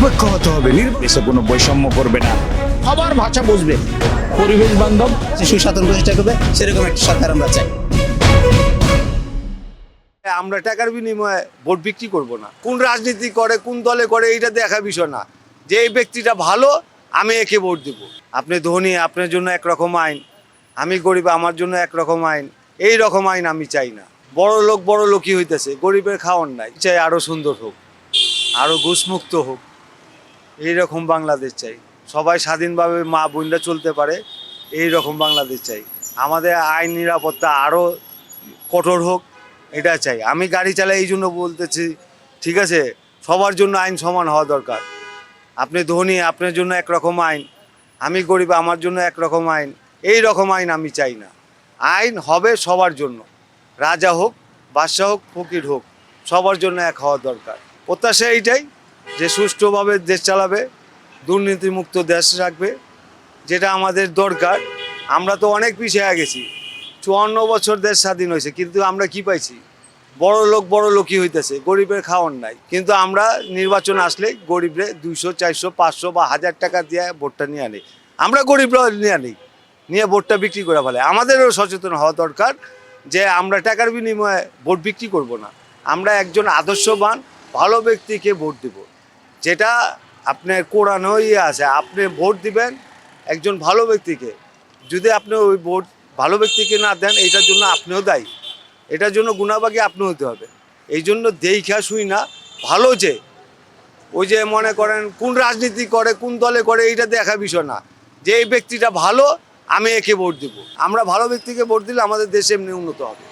নিরপেক্ষ হতে হবে নির্দেশে কোনো বৈষম্য করবে না। সবার ভাষা বুঝবে। পরিবেশ বান্ধব সুশাসন প্রতিষ্ঠা করবে, সেরকম একটা সরকার আমরা চাই। আমরা টাকার বিনিময়ে ভোট বিক্রি করব না। কোন রাজনীতি করে, কোন দলে করে, এইটা দেখা বিষয় না। যে এই ব্যক্তিটা ভালো, আমি একে ভোট দেব। আপনি ধনী, আপনার জন্য একরকম আইন। আমি গরিব, আমার জন্য একরকম আইন। এই রকম আইন আমি চাই না। বড় লোক, বড় লোকই হইতেছে। গরিবের খাওয়ান নাই। চাই আরও সুন্দর হোক। আরও ঘুষমুক্ত হোক। এই রকম বাংলাদেশ চাই। সবাই স্বাধীনভাবে মা বোনরা চলতে পারে এই রকম বাংলাদেশ চাই। আমাদের আইন নিরাপত্তা আরও কঠোর হোক, এটা চাই। আমি গাড়ি চালাই এই জন্য বলতেছি, ঠিক আছে? সবার জন্য আইন সমান হওয়া দরকার। আপনি ধনী, আপনার জন্য একরকম আইন। আমি গরিব, আমার জন্য একরকম আইন। এই রকম আইন আমি চাই না। আইন হবে সবার জন্য। রাজা হোক, বাদশাহ হোক, ফকির হোক, সবার জন্য এক হওয়া দরকার। প্রত্যাশা এইটাই। যে সুষ্ঠুভাবে দেশ চালাবে, দুর্নীতিমুক্ত দেশ রাখবে, যেটা আমাদের দরকার। আমরা তো অনেক পিছিয়ে গেছি। চুয়ান্ন বছর দেশ স্বাধীন হয়েছে, কিন্তু আমরা কি পাইছি? বড় লোক বড় লোকই হইতেছে, গরিবের খাওয়ান নাই। কিন্তু আমরা নির্বাচন আসলে গরিবরে দুইশো, চারশো, পাঁচশো বা হাজার টাকা দিয়ে ভোটটা নিয়ে আনি। আমরা গরিবরা নিয়ে আনি, নিয়ে ভোটটা বিক্রি করে ফেলে। আমাদেরও সচেতন হওয়া দরকার যে আমরা টাকার বিনিময়ে ভোট বিক্রি করব না। আমরা একজন আদর্শবান, ভালো ব্যক্তিকে ভোট দেব। যেটা আপনার কোরআনও ইয়ে আছে, আপনি ভোট দিবেন একজন ভালো ব্যক্তিকে। যদি আপনি ওই ভোট ভালো ব্যক্তিকে না দেন এটার জন্য আপনিও দায়ী। এটার জন্য গুণাবাগী আপনি হতে হবে। এই জন্য দেখা শুই না, ভালো যে, ওই যে মনে করেন কোন রাজনীতি করে, কোন দলে করে, এইটা দেখা বিষয় না। যে এই ব্যক্তিটা ভালো, আমি একে ভোট দেব। আমরা ভালো ব্যক্তিকে ভোট দিলে আমাদের দেশ এমনি উন্নত হবে।